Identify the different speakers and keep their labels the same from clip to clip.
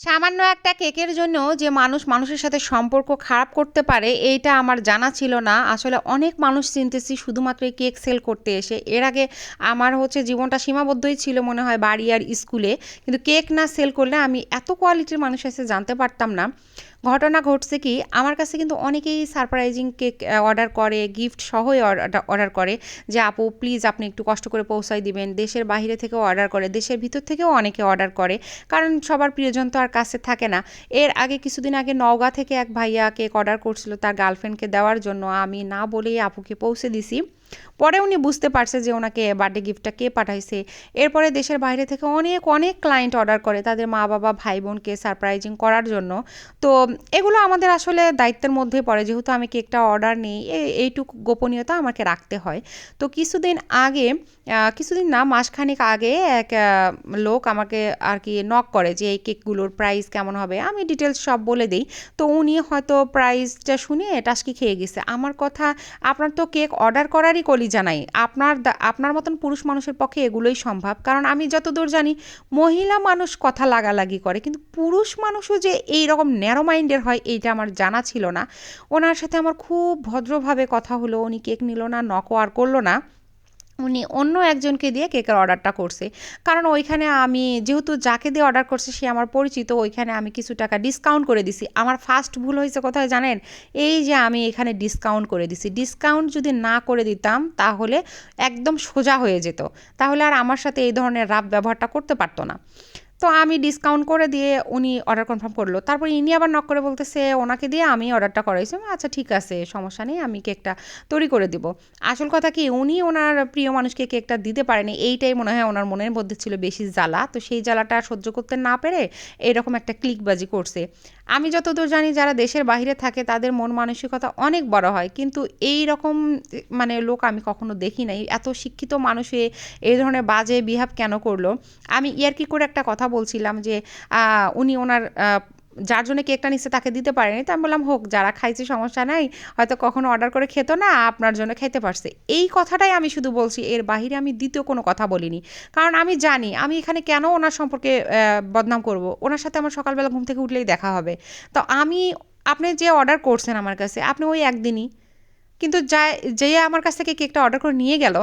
Speaker 1: সামান্য একটা কেকের জন্য যে মানুষ মানুষের সাথে সম্পর্ক খারাপ করতে পারে, এইটা আমার জানা ছিল না। আসলে অনেক মানুষ চিনতেছি শুধুমাত্র এই কেক সেল করতে এসে। এর আগে আমার হচ্ছে জীবনটা সীমাবদ্ধই ছিল মনে হয় বাড়ি আর স্কুলে। কিন্তু কেক না সেল করলে আমি এত কোয়ালিটির মানুষের এসে জানতে পারতাম না। ঘটনা ঘটছে কি, আমার কাছে কিন্তু অনেকেই সারপ্রাইজিং কেক অর্ডার করে গিফট সহই অর্ডার করে যে, আপু প্লিজ আপনি একটু কষ্ট করে পৌঁছাই দিবেন। দেশের বাইরে থেকেও অর্ডার করে, দেশের ভিতর থেকেও অনেকে অর্ডার করে, কারণ সবার প্রিয়জন তো আর কাছে থাকে না। এর আগে কিছুদিন আগে নওগাঁ থেকে এক ভাইয়া কেক অর্ডার করছিল তার গার্লফ্রেন্ডকে দেওয়ার জন্য। আমি না বলেই আপুকে পৌঁছে দিছি। পরে উনি বুঝতে পারছে যে ওনাকে বার্থডে গিফটটা কে পাঠাইছে। এরপরে দেশের বাইরে থেকে অনেক অনেক ক্লায়েন্ট অর্ডার করে তাদের মা বাবা, ভাই বোনকে সারপ্রাইজিং করার জন্য। তো এগুলো আমাদের আসলে দায়িত্বের মধ্যে পড়ে। যেহেতু আমি কেকটা অর্ডার নিই এইটুকু গোপনীয়তা আমাকে রাখতে হয়। তো কিছুদিন আগে কিছুদিন না, মাসখানেক আগে এক লোক আমাকে আর কি নক করে যে এই কেকগুলোর প্রাইস কেমন হবে। আমি ডিটেলস সব বলে দিই। তো উনি হয়তো প্রাইসটা শুনে টাস্কি খেয়ে গেছে। আমার কথা, আপনার তো কেক অর্ডার করারই কলি জানাই আপনার আপনার মতন পুরুষ মানুষের পক্ষে এগুলোই সম্ভব। কারণ আমি যতদূর জানি, মহিলা মানুষ কথা লাগালাগি করে, কিন্তু পুরুষ মানুষও যে এই রকম ন্যারো মাইন্ডের হয়, এইটা আমার জানা ছিল না। ওনার সাথে আমার খুব ভদ্রভাবে কথা হলো, উনি কেক নিল না নকও আর করল না। উনি অন্য একজনকে দিয়ে কেকের অর্ডারটা করছে। কারণ ওইখানে আমি যেহেতু যাকে দিয়ে অর্ডার করছে, সে আমার পরিচিত, ওইখানে আমি কিছু টাকা ডিসকাউন্ট করে দিছি। আমার ফার্স্ট ভুল হয়েছে কোথায় জানেন? এই যে আমি এখানে ডিসকাউন্ট করে দিছি। ডিসকাউন্ট যদি না করে দিতাম, তাহলে একদম সোজা হয়ে যেত। তাহলে আর আমার সাথে এই ধরনের রাব ব্যবহারটা করতে পারতো না। তো আমি ডিসকাউন্ট করে দিয়ে উনি অর্ডার কনফার্ম করল। তারপর ইনি আবার নক করে বলতেছে, ওনাকে দিয়ে আমি অর্ডারটা করাইছি। আচ্ছা ঠিক আছে, সমস্যা নেই, আমি কেকটা তৈরি করে দিব। আসল কথা কি, উনি ওনার প্রিয় মানুষকে কেকটা দিতে পারেনি। এইটাই মনে হয় ওনার মনের মধ্যে ছিল বেশি জ্বালা। তো সেই জ্বালাটা সহ্য করতে না পেরে এরকম একটা ক্লিকবাজি করছে। আমি যতদূর জানি, যারা দেশের বাহিরে থাকে, তাদের মন মানসিকতা অনেক বড় হয়। কিন্তু এই রকম মানে লোক আমি কখনো দেখি নাই। এত শিক্ষিত মানুষে এই ধরনের বাজে বিহেভ কেন করল? আমি ইয়ার্কি করে একটা কথা বলছিলাম যে উনি ওনার যার জন্য কেকটা নিচ্ছে তাকে দিতে পারেনি। তো আমি বললাম, হোক, যারা খাইছে সমস্যা নাই। হয়তো কখনো অর্ডার করে খেত না, আপনার জন্য খেতে পারছে। এই কথাটাই আমি শুধু বলছি, এর বাহিরে আমি দ্বিতীয় কোনো কথা বলিনি। কারণ আমি জানি, আমি এখানে কেন ওনার সম্পর্কে বদনাম করব? ওনার সাথে আমার সকালবেলা ঘুম থেকে উঠলেই দেখা হবে। তো আমি, আপনি যে অর্ডার করছেন আমার কাছে, আপনি ওই একদিনই। কিন্তু যা যে আমার কাছ থেকে কেকটা অর্ডার করে নিয়ে গেল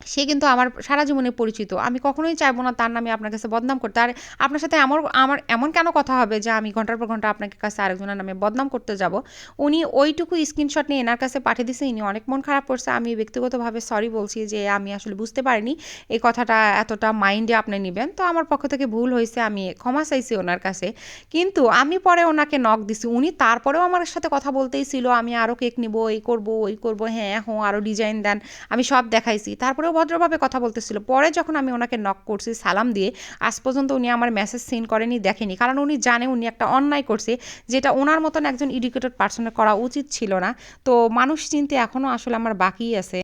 Speaker 1: সে কিন্তু আমার সারা জীবনে পরিচিত। আমি কখনোই চাইব না তার নামে আপনার কাছে বদনাম করতে। আর আপনার সাথে আমার আমার এমন কেন কথা হবে যে আমি ঘণ্টার পর ঘণ্টা আপনাকে কাছে আরেকজনের নামে বদনাম করতে যাব? উনি ওইটুকু স্ক্রিনশট নিয়ে এনার কাছে পাঠিয়ে দিয়েছে ইনি অনেক মন খারাপ করছে। আমি ব্যক্তিগতভাবে সরি বলছি যে আমি আসলে বুঝতে পারিনি এই কথাটা এতটা মাইন্ডে আপনি নেবেন। তো আমার পক্ষ থেকে ভুল হয়েছে, আমি ক্ষমা চাইছি ওনার কাছে। কিন্তু আমি পরে ওনাকে নক দিছি। উনি তারপরেও আমার সাথে কথা বলতেই ছিল, আমি আরও কেক নিব, এই করব, ওই করব হ্যাঁ হ্যাঁ আরও ডিজাইন দেন, আমি সব দেখাইছি। তারপরে করেও ভদ্রভাবে কথা বলতেছিল। পরে যখন আমি ওনাকে নক করছি, সালাম দিয়ে, আজ পর্যন্ত উনি আমার মেসেজ সিন করেনি, দেখেনি। কারণ উনি জানে উনি একটা অন্যায় করছে, যেটা ওনার মতন একজন এডুকেটেড পার্সনের করা উচিত ছিল না। তো মানুষ চিনতে এখনও আসলে আমার বাকি আছে।